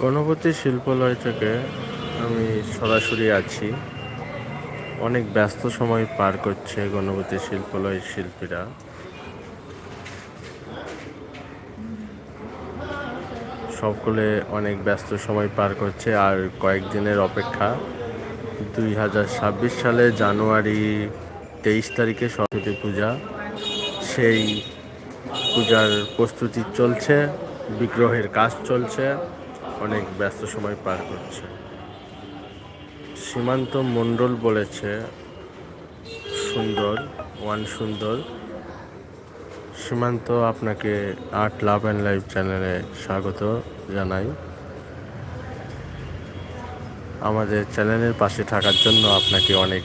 গণপতি শিল্পালয় থেকে আমি সরাসরি আছি। অনেক ব্যস্ত সময় পার করছে গণপতি শিল্পালয়ের শিল্পীরা। সকলে অনেক ব্যস্ত সময় পার করছে আর কয়েকদিনের অপেক্ষা। দুই হাজার ছাব্বিশ সালে জানুয়ারি তেইশ তারিখে সরস্বতী পূজা। সেই পূজার প্রস্তুতি চলছে, বিগ্রহের কাজ চলছে। অনেক ব্যস্ত সময় পার করছে। সীমান্ত মণ্ডল বলেছে, সুন্দর, ওয়ান সুন্দর। সীমান্ত আপনাকে আর্ট লাভ অ্যান্ড লাইফ চ্যানেলে স্বাগত জানাই। আমাদের চ্যানেলের পাশে থাকার জন্য আপনাকে অনেক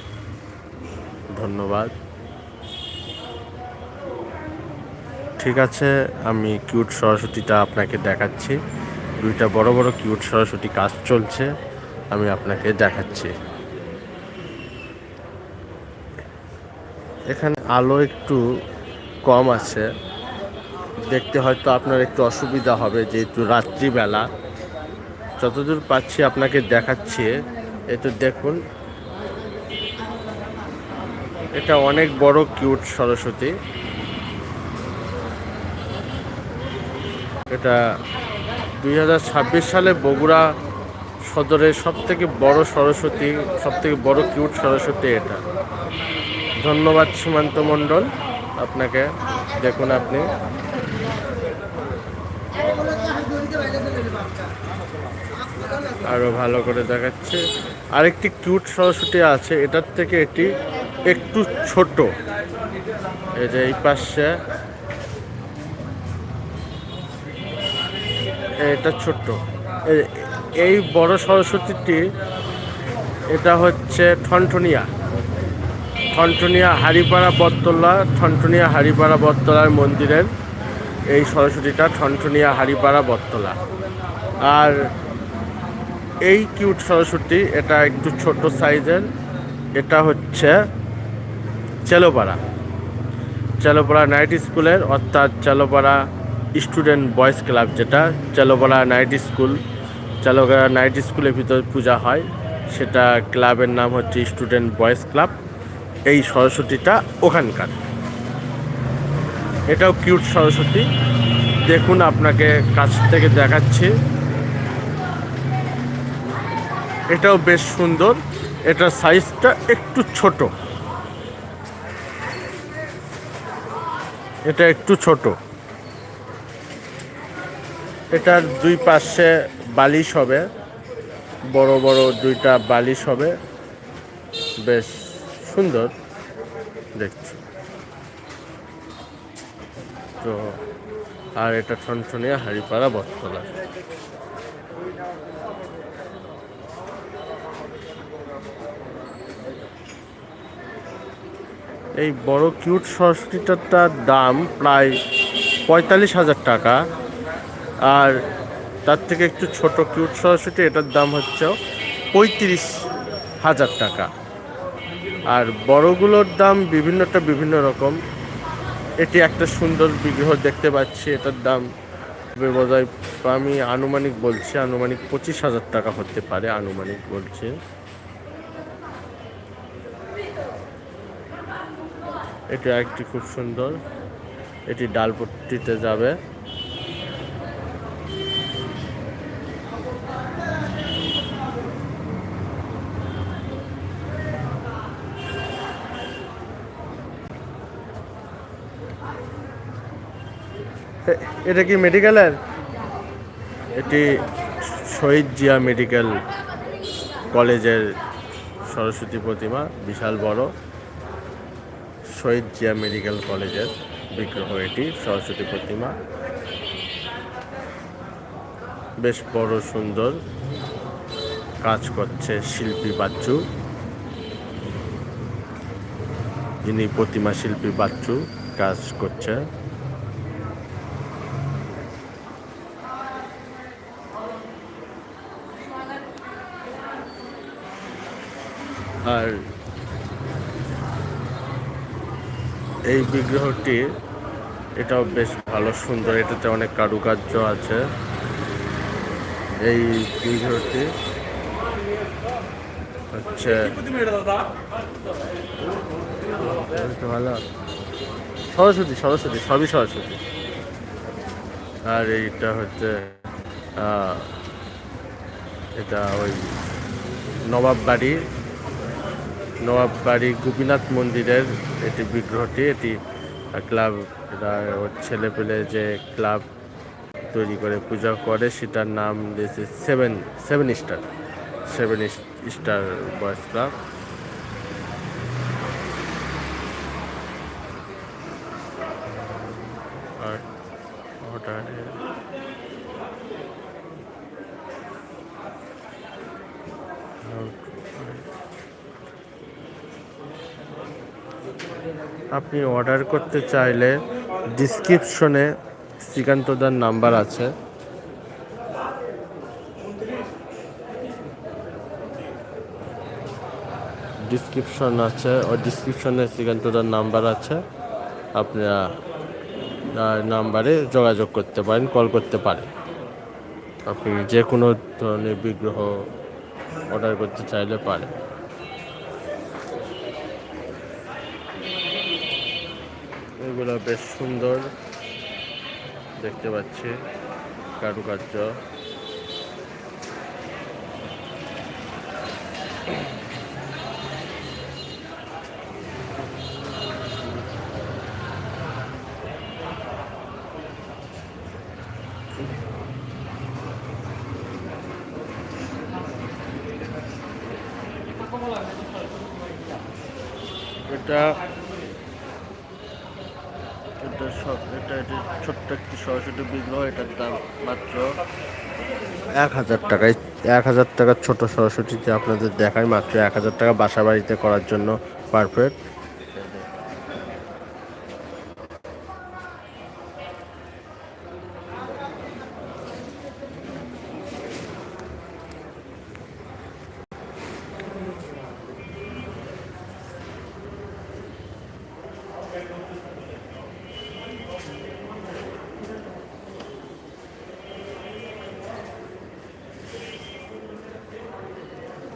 ধন্যবাদ। ঠিক আছে, আমি কিউট সরস্বতীটা আপনাকে দেখাচ্ছি। দুইটা বড় বড় কিউট সরস্বতী কাজ চলছে, আমি আপনাকে দেখাচ্ছি। এখানে আলো একটু কম আছে। দেখতে হয়তো আপনার একটু অসুবিধা হবে, যেহেতু রাত্রিবেলা। যতদূর পাচ্ছি আপনাকে দেখাচ্ছি, এতো দেখুন। এটা অনেক বড় কিউট সরস্বতী। এটা দুই হাজার ছাব্বিশ সালে বগুড়া সদরের সব থেকে বড় সরস্বতী সব থেকে বড় কিউট সরস্বতী এটা। ধন্যবাদ, সীমান্ত মণ্ডল। আপনাকে দেখুন আপনি। আরও ভালো করে দেখাচ্ছে। আরেকটি কিউট সরস্বতী আছে, এটার থেকে এটি একটু ছোট। এই যে এই পাশে এটা ছোট্ট। এই বড় সরস্বতীটি, এটা হচ্ছে ঠনঠনিয়া। ঠনঠনিয়া হারিপাড়া বটতলা, ঠনঠনিয়া হারিপাড়া বটতলার মন্দিরের এই সরস্বতীটা ঠনঠনিয়া হারিপাড়া বটতলা। আর এই কিউট সরস্বতী, এটা একটু ছোট সাইজের, এটা হচ্ছে চেলোপাড়া। চেলোপাড়া নাইট স্কুলের, অর্থাৎ চেলোপাড়া স্টুডেন্ট বয়েজ ক্লাব যেটা Chelopara night school. Chelopara night স্কুলের ভিতর পূজা হয়। সেটা ক্লাবের নাম হচ্ছে স্টুডেন্ট বয়েজ ক্লাব। এই সরস্বতীটা ওখানকার। এটাও কিউট সরস্বতী। দেখুন আপনাকে কাছ থেকে দেখাচ্ছি। এটাও বেশ সুন্দর। এটার সাইজটা একটু ছোট। এটা একটু ছোট। এটার দুই পাশে বালিশ হবে। বড় বড় দুইটা বালিশ হবে। বেশ সুন্দর দেখছি। তো, আর এটা ঠনঠনিয়া হাড়িপাড়া বটতলা। এই বড় কিউট সরস্বতীটার দাম প্রায় পঁয়তাল্লিশ হাজার টাকা। আর তার থেকে একটু ছোট কিউট সরস্বতী, এটার দাম হচ্ছে পঁয়ত্রিশ হাজার টাকা। আর বড়গুলোর দাম বিভিন্নটা বিভিন্ন রকম। এটি একটা সুন্দর বিগ্রহ দেখতে পাচ্ছি, এটার দাম বোধহয় আমি আনুমানিক বলছি, আনুমানিক পঁচিশ হাজার টাকা হতে পারে, আনুমানিক বলছে। এটি একটি খুব সুন্দর, এটি ডালপট্টিতে যাবে। এটা কি মেডিকেলের? এটি শহীদ জিয়া মেডিকেল কলেজের সরস্বতী প্রতিমা, বিশাল বড়। শহীদ জিয়া মেডিকেল কলেজের বিগ্রহ এটি, সরস্বতী প্রতিমা। বেশ বড়, সুন্দর কাজ করছে শিল্পী বাচ্চু। যিনি প্রতিমা শিল্পী বাচ্চু কাজ করছে। আর এই বিগ্রহটি, এটাও বেশ ভালো, সুন্দর, এটাতে অনেক কারুকার্য আছে। এই বিগ্রহটি হচ্ছে ভালো সরস্বতী সরস্বতী, সবই সরস্বতী। আর এইটা হচ্ছে এটা ওই নবাব বাড়ি নবাব বাড়ি গোপীনাথ মন্দিরের এটি বিগ্রহটি, এটি ক্লাব ছেলে পেলে যে ক্লাব তৈরি করে, পূজা করে, সেটার নাম দিয়েছে seven seven star seven star boys club আর ওটারে আপনি অর্ডার করতে চাইলে ডিসক্রিপশনে শ্রীকান্তদার নাম্বার আছে। ডিসক্রিপশন আছে, ওই ডিসক্রিপশনে শ্রীকান্তদার নাম্বার আছে। আপনারা নাম্বারে যোগাযোগ করতে পারেন, কল করতে পারেন। আপনি যে কোনো ধরনের বিগ্রহ অর্ডার করতে চাইলে পারেন এগুলো বেশ সুন্দর দেখতে পাচ্ছি কারুকার্য। এটা সব এটা এটা ছোট্ট একটি সরস্বতী বিগ্রহ এটার দাম মাত্র এক হাজার টাকায় এক হাজার টাকার ছোট সরস্বতীতে আপনাদের দেখায় মাত্র এক হাজার টাকা বাসা বাড়িতে করার জন্য পারফেক্ট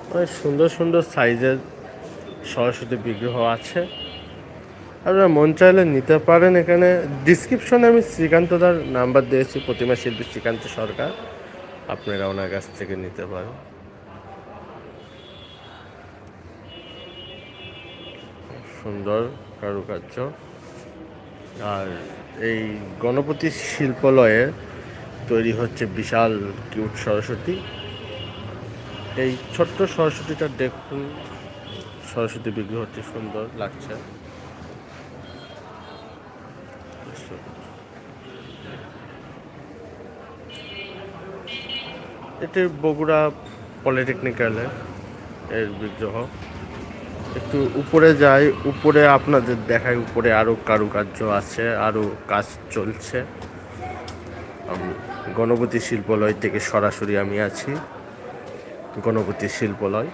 অনেক সুন্দর সুন্দর সাইজের সরস্বতী বিগ্রহ আছে। আপনারা মন চাইলে নিতে পারেন এখানে। ডিসক্রিপশনে আমি শ্রীকান্তদার নাম্বার দিয়েছি, প্রতিমা শিল্পী শ্রীকান্ত সরকার। আপনারা ওনার কাছ থেকে নিতে পারেন। সুন্দর কারুকার্য। আর এই গণপতি শিল্পালয়ে তৈরি হচ্ছে বিশাল কিউট সরস্বতী। এই ছোট্ট সরস্বতীটা দেখুন। সরস্বতী বিগ্রহটি সুন্দর লাগছে। এটি বগুড়া পলিটেকনিক্যালে এর বিগ্রহ। একটু উপরে যাই, উপরে আপনাদের দেখায় উপরে আরও কারুকার্য আছে আরও কাজ চলছে। গণপতি শিল্পালয় থেকে সরাসরি আমি আছি। গণপতি শিল্পালয়।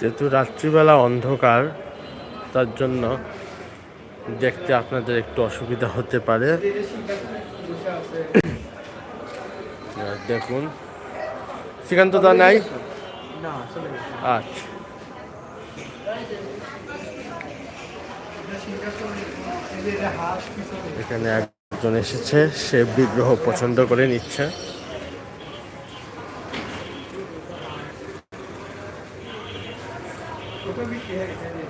যেহেতু রাত্রিবেলা অন্ধকার তার জন্য দেখতে আপনাদের একটু অসুবিধা হতে পারে। দেখুন শ্রীকান্ত দা নাই আচ্ছা এখানে একজন এসেছে সে বিগ্রহ পছন্দ করে নিচ্ছে। আরও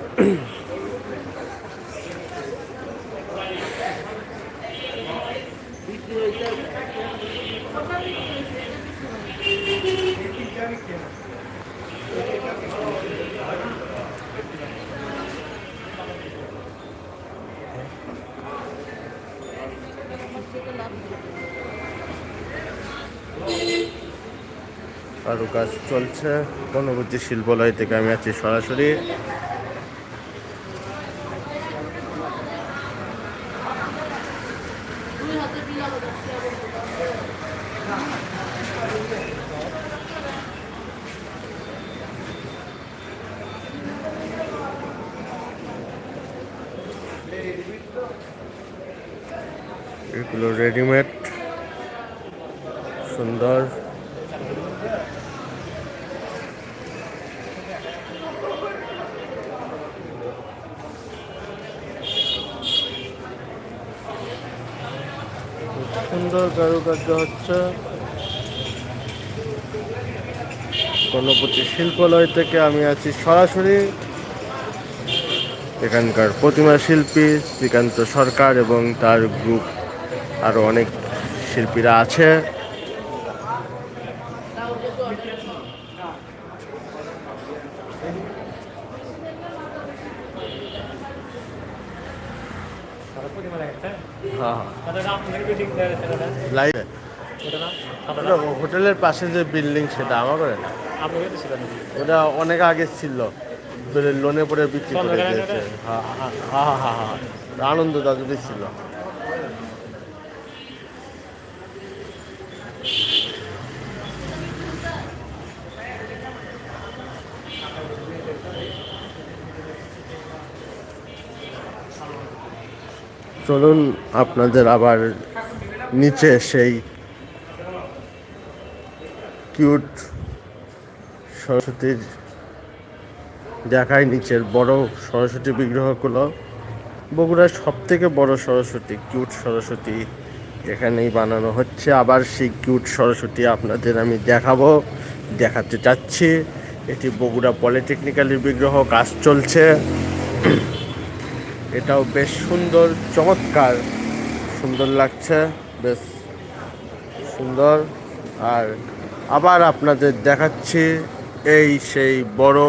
কারুকাজ চলছে। গণপতি শিল্পালয় থেকে আমি আছি সরাসরি। এগুলো রেডিমেড সুন্দর। সুন্দর কারুকার্য হচ্ছে। গণপতি শিল্পালয় থেকে আমি আছি সরাসরি। এখানকার প্রতিমা শিল্পী শ্রীকান্ত সরকার এবং তার গ্রুপ আরও অনেক শিল্পীরা আছে। লাইভ হোটেলের পাশে যে বিল্ডিং সেটা আমার করে না। ওটা অনেক আগে ছিল লোনে পরে বিক্রি করে দিয়েছে। হ্যাঁ হ্যাঁ হ্যাঁ হ্যাঁ হ্যাঁ। আনন্দ দাদুটি ছিল। চলুন, আপনাদের আবার নিচে সেই কিউট সরস্বতীর দেখায় নিচের বড় সরস্বতী বিগ্রহগুলো। বগুড়ার সব থেকে বড় সরস্বতী, কিউট সরস্বতী এখানেই বানানো হচ্ছে। আবার সেই কিউট সরস্বতী আপনাদের আমি দেখাবো, দেখাতে চাচ্ছি। এটি বগুড়া পলিটেকনিক্যালের বিগ্রহ, কাজ চলছে। এটাও বেশ সুন্দর, চমৎকার। সুন্দর লাগছে, বেশ সুন্দর। আর আবার আপনাদের দেখাচ্ছি এই সেই বড়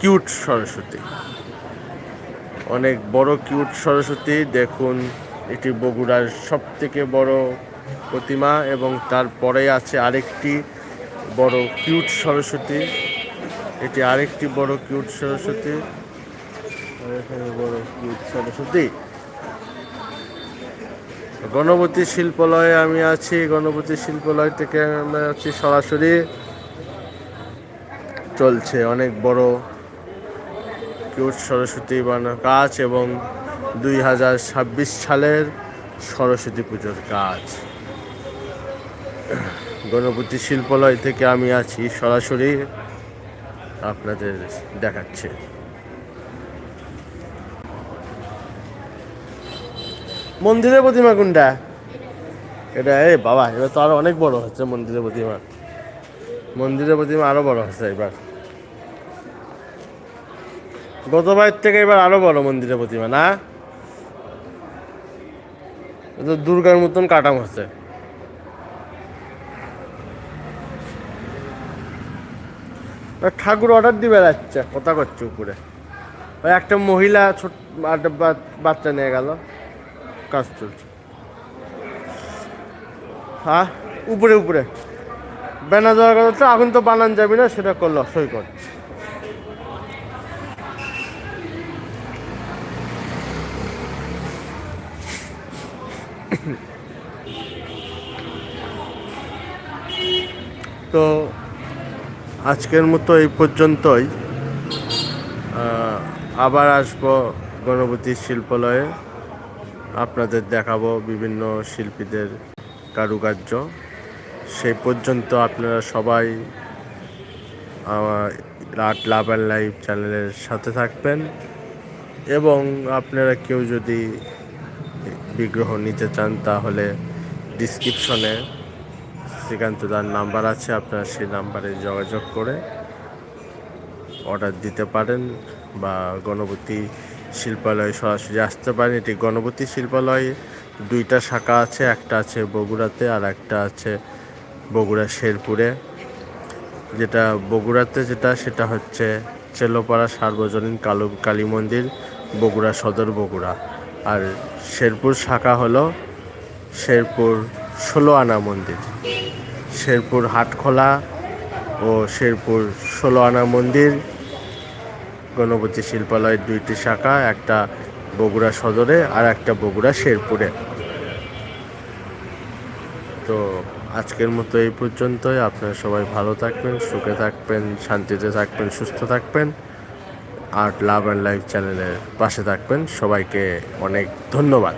কিউট সরস্বতী। অনেক বড় কিউট সরস্বতী, দেখুন, এটি বগুড়ার সব থেকে বড় প্রতিমা এবং তারপরে আছে আরেকটি বড় কিউট সরস্বতী। এটি আরেকটি বড় কিউট সরস্বতী। গণপতি শিল্পালয়ে আমি আছি, গণপতি শিল্পালয় থেকে আমরা আছি সরাসরি। চলছে অনেক বড় কিউট সরস্বতী বানানো কাজ এবং দুই হাজার ছাব্বিশ সালের সরস্বতী পুজোর কাজ। গণপতি শিল্পালয় থেকে আমি আছি, সরাসরি আপনাদের দেখাচ্ছে। মন্দিরের প্রতিমা কোনটা? এটা এই বাবা, এবার তো আরও অনেক বড় হচ্ছে মন্দিরের প্রতিমা। মন্দিরের প্রতিমা আরও বড় হচ্ছে এবার। গতবার থেকে এবার আরও বড় মন্দিরের প্রতিমা, না? এ দুর্গার মতন কাটাম হচ্ছে। ঠাকুর অর্ডার দিবে যাচ্ছে কথা করছে উপরে। একটা মহিলা ছোট বাচ্চা নিয়ে গেল। কাজ চলছে। হ্যাঁ? উপরে উপরে। ব্যানার দেওয়ার কথা তো এখন তো বানান যাবি না, সেটা করল, সই কর। তো আজকের মতো এই পর্যন্তই। আবার আসব গণপতি শিল্পালয়ে। আপনাদের দেখাবো বিভিন্ন শিল্পীদের কারুকার্য। সেই পর্যন্ত আপনারা সবাই আমার আর্ট লাভ অ্যান্ড লাইভ চ্যানেলের সাথে থাকবেন এবং আপনারা কেউ যদি বিগ্রহ নিতে চান তাহলে ডিসক্রিপশনে শ্রীকান্তদার নাম্বার আছে, আপনারা সেই নাম্বারে যোগাযোগ করে অর্ডার দিতে পারেন বা গণপতি শিল্পালয়ে সরাসরি আসতে পারেন, এটি গণপতি শিল্পালয়ে। দুইটা শাখা আছে, একটা আছে বগুড়াতে আর একটা আছে বগুড়া শেরপুরে। যেটা বগুড়াতে যেটা, সেটা হচ্ছে চেলোপাড়া সার্বজনীন কালু, কালী মন্দির, বগুড়া সদর বগুড়া। আর শেরপুর শাখা হলো শেরপুর ষোলো আনা মন্দির। শেরপুর হাটখোলা ও শেরপুর ষোলো আনা মন্দির। গণপতি শিল্পালয়ের দুইটি শাখা, একটা বগুড়া সদরে আর একটা বগুড়া শেরপুরে। তো আজকের মতো এই পর্যন্তই। আপনারা সবাই ভালো থাকবেন, সুখে থাকবেন, শান্তিতে থাকবেন, সুস্থ থাকবেন। আর লাভ অ্যান্ড লাইফ চ্যানেলের পাশে থাকবেন। সবাইকে অনেক ধন্যবাদ।